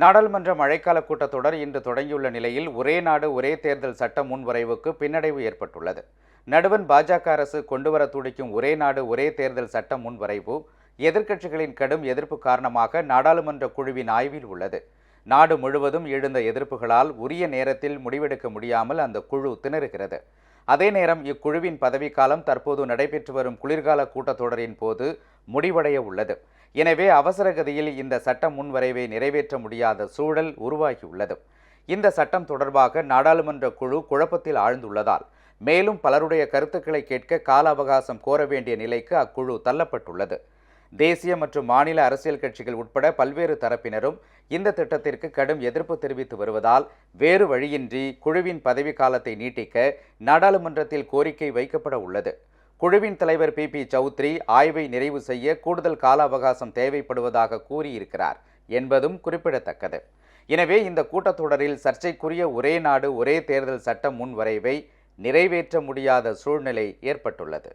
நாடாளுமன்ற மழைக்கால கூட்டத்தொடர் இன்று தொடங்கியுள்ள நிலையில் ஒரே நாடு ஒரே தேர்தல் சட்ட முன்வரைவுக்கு பின்னடைவு ஏற்பட்டுள்ளது. நடுவன் பாஜக அரசு கொண்டுவர துடிக்கும் ஒரே நாடு ஒரே தேர்தல் சட்ட முன்வரைவு எதிர்க்கட்சிகளின் கடும் எதிர்ப்பு காரணமாக நாடாளுமன்ற குழுவின் ஆய்வில் உள்ளது. நாடு முழுவதும் எழுந்த எதிர்ப்புகளால் உரிய நேரத்தில் முடிவெடுக்க முடியாமல் அந்த குழு திணறுகிறது. அதே நேரம் இக்குழுவின் பதவிக்காலம் தற்போது நடைபெற்று வரும் குளிர்கால கூட்டத்தொடரின் போது முடிவடைய உள்ளது. எனவே அவசரகதியில் இந்த சட்ட முன்வரைவை நிறைவேற்ற முடியாத சூழல் உருவாகியுள்ளது. இந்த சட்டம் தொடர்பாக நாடாளுமன்ற குழு குழப்பத்தில் ஆழ்ந்துள்ளதால் மேலும் பலருடைய கருத்துக்களை கேட்க கால அவகாசம் கோர வேண்டிய நிலைக்கு அக்குழு தள்ளப்பட்டுள்ளது. தேசிய மற்றும் மாநில அரசியல் கட்சிகள் உட்பட பல்வேறு தரப்பினரும் இந்த திட்டத்திற்கு கடும் எதிர்ப்பு தெரிவித்து வருவதால் வேறு வழியின்றி குழுவின் பதவி காலத்தை நீட்டிக்க நாடாளுமன்றத்தில் கோரிக்கை வைக்கப்பட உள்ளது. குழுவின் தலைவர் பி. பி. சௌத்ரி ஆய்வை நிறைவு செய்ய கூடுதல் கால அவகாசம் தேவைப்படுவதாக கூறியிருக்கிறார் என்பதும் குறிப்பிடத்தக்கது. எனவே இந்த கூட்டத்தொடரில் சர்ச்சைக்குரிய ஒரே நாடு ஒரே தேர்தல் சட்ட முன்வரைவை நிறைவேற்ற முடியாத சூழ்நிலை ஏற்பட்டுள்ளது.